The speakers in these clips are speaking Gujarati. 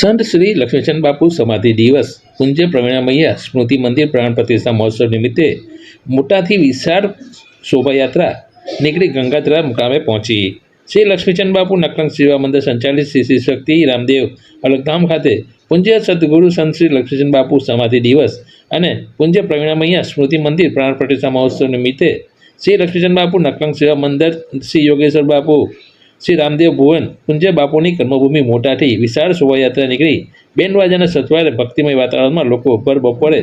સંત શ્રી લક્ષ્મીચંદ બાપુ સમાધિ દિવસ પૂજ્ય પ્રવીણામૈયા, સ્મૃતિ મંદિર પ્રાણ પ્રતિષ્ઠા મહોત્સવ નિમિત્તે મોટાથી વિશાળ શોભાયાત્રા નીકળી ગંગાધરા મુકામે પહોંચી. શ્રી લક્ષ્મીચંદ બાપુ નકલંગ સેવા મંદિર સંચાલિત શ્રી શ્રી શક્તિ રામદેવ અલગધામ ખાતે પૂજ્ય સદગુરુ સંત શ્રી લક્ષ્મીચંદ બાપુ સમાધિ દિવસ અને પૂજ્ય પ્રવીણામૈયા, સ્મૃતિ મંદિર પ્રાણ પ્રતિષ્ઠા મહોત્સવ નિમિત્તે શ્રી લક્ષ્મીચંદ બાપુ નકલંગ સેવા મંદિર શ્રી યોગેશ્વર બાપુ શ્રી રામદેવ ભુવન પૂજ્ય બાપુની કર્મભૂમિ મોટાથી વિશાળ શોભાયાત્રા નીકળી. બેન્ડવાજાના સથવારે ભક્તિમય વાતાવરણમાં લોકો ભર બપોરે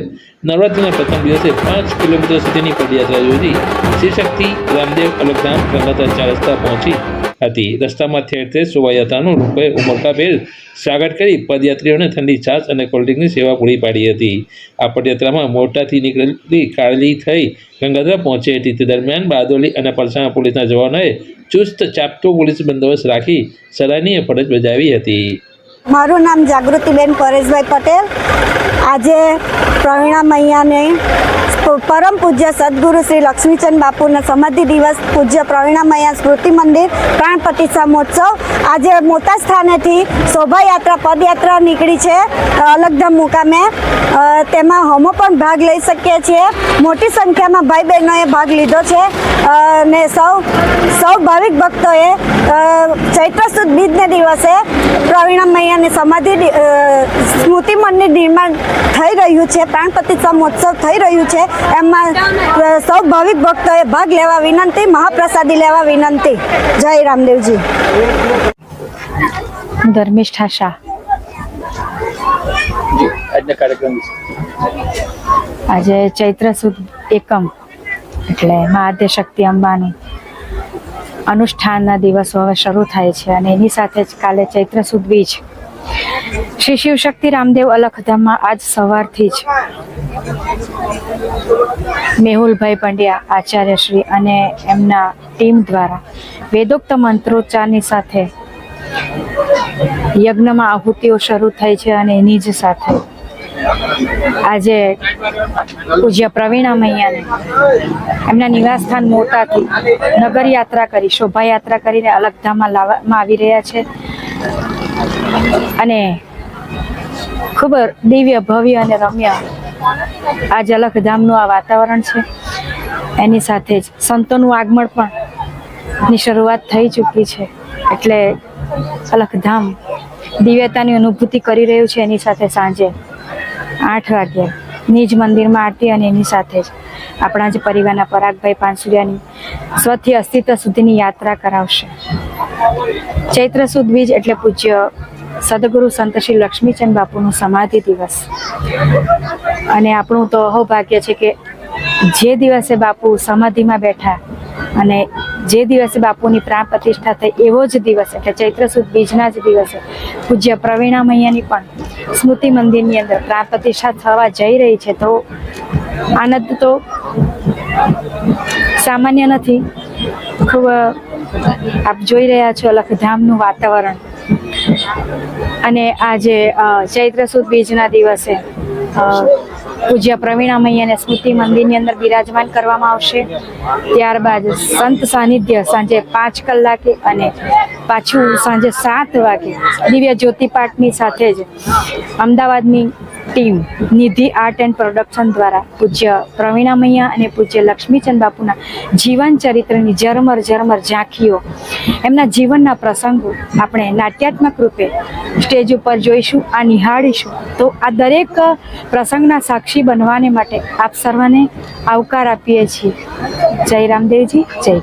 નવરાત્રિના પ્રથમ દિવસે પાંચ કિલોમીટર સુધીની પદયાત્રા યોજી શ્રી શક્તિ, રામદેવ, અલગધામ ગંગાતા ચાર રસ્તા પહોંચી હતી. રસ્તામાં ઠેર ઠેર શોભાયાત્રાનું લોકોએ ઉમળકાભેર સ્વાગત કરી પદયાત્રીઓને ઠંડી છાશ અને કોલ્ડ્રિંકની સેવા પૂરી પાડી હતી. આ પદયાત્રામાં મોટાથી નીકળેલી કાળલી થઈ ગંગાધરા પહોંચી. હતી તે દરમિયાન બારદોલી અને પલસાણા પોલીસના જવાનોએ ચુસ્ત ચાપતો પોલીસ બંદોબસ્ત રાખી સરાહનીય ફરજ બજાવી હતી. મારું નામ જાગૃતિબેન પરેશભાઈ પટેલ. આજે પ્રવીણા મૈયાને પરમ પૂજ્ય સદગુરુ શ્રી લક્ષ્મીચંદ બાપુના સમાધિ દિવસ, પૂજ્ય પ્રવીણામયા સ્મૃતિ મંદિર પ્રાણ પ્રતિષ્ઠા મહોત્સવ આજે મોટા સ્થાનેથી શોભાયાત્રા, પદયાત્રા નીકળી છે અલગધામ મુકામે. તેમાં હમો પણ ભાગ લઈ શકીએ છીએ. મોટી સંખ્યામાં ભાઈ બહેનોએ ભાગ લીધો છે. ને સૌ સૌ ભાવિક ભક્તોએ ચૈત્ર સુદ બીજને દિવસે પ્રવીણા મૈયાની સમાધિ સ્મૃતિ મંદિર નિર્માણ થઈ રહ્યું છે પ્રાણ પ્રતિષ્ઠા મહોત્સવ થઈ રહ્યું છે. એમાં સૌ ભાવિક ભક્તોએ ભાગ લેવા વિનંતી મહાપ્રસાદી લેવા વિનંતી. જય રામદેવજી. ધર્મિષ્ઠા શાહ. આજે ચૈત્ર સુદ એકમ એટલે મા આદ્ય શક્તિ અંબાનું અનુષ્ઠાનના દિવસો હવે શરૂ થાય છે અને એની સાથે જ કાલે ચૈત્ર સુદ બીજ શ્રી શિવ શક્તિ રામદેવ અલખધામમાં આજ સવારથી જ મેહુલભાઈ પંડ્યા આચાર્યશ્રી અને એમના ટીમ દ્વારા વેદોક્ત મંત્રોચ્ચારની સાથે યજ્ઞમાં આહુતિઓ શરૂ થઈ છે અને એની જ સાથે આજે પૂજ્ય પ્રવીણા મૈયાને એમના નિવાસસ્થાન મોટાથી નગર યાત્રા કરી, શોભાયાત્રા કરીને અલગધામમાં લાવવામાં આવી રહ્યા છે. અને ખૂબ દિવ્ય, ભવ્ય અને રમ્ય આ જલખધામનું આ વાતાવરણ છે. એની સાથે જ સંતોનું આગમન પણ ની શરૂઆત થઈ ચૂકી છે. એટલે અલખધામ દિવ્યતાની અનુભૂતિ કરી રહ્યું છે. એની સાથે સાંજે આઠ વાગ્યે નિજ મંદિરમાં આરતી અને એની સાથે જ આપણા જ પરિવારના પરાગભાઈ પાનસુરિયાની સ્વથી અસ્તિત્વ સુધીની યાત્રા કરાવશે. ચૈત્ર સુદ બીજ એટલે પૂજ્ય સદગુરુ સંત શ્રી લક્ષ્મીચંદ બાપુનું સમાધિ દિવસ. અને આપણું તો અહોભાગ્ય છે કે જે દિવસે બાપુ સમાધિમાં બેઠા અને જે દિવસે બાપુની પ્રાણ પ્રતિષ્ઠા થઈ, એવો જ દિવસ એટલે ચૈત્ર સુદ બીજના જ દિવસે, પૂજ્ય પ્રવીણા મૈયાની પણ સ્મૃતિ મંદિરની અંદર પ્રાણ પ્રતિષ્ઠા થવા જઈ રહી છે. તો આનંદ તો સામાન્ય નથી. ખૂબ આપ જોઈ રહ્યા છો લખધામનું વાતાવરણ. અને આજે ચૈત્ર સુદ બીજના દિવસે પૂજ્ય પ્રવીણા મૈયાને સ્મૃતિ મંદિરની અંદર બિરાજમાન કરવામાં આવશે. ત્યારબાદ સંત સાનિધ્ય સાંજે પાંચ કલાકે અને પાછું સાંજે સાત વાગે દિવ્ય જ્યોતિપાઠની સાથે જ અમદાવાદની team Nidhi art and production દ્વારા પૂજ્ય પ્રવીણા મૈયા અને પૂજ્ય લક્ષ્મીચંદ બાપુના જીવન ચરિત્રની ઝરમર ઝરમર ઝાંખીઓ. એમના જીવનના પ્રસંગો આપણે નાટ્યાત્મક રૂપે સ્ટેજ ઉપર જોઈશું, આ નિહાળીશું. તો આ દરેક પ્રસંગના સાક્ષી બનવાને માટે આપ સર્વને આવકાર આપીએ છીએ. જય રામદેવજી, જય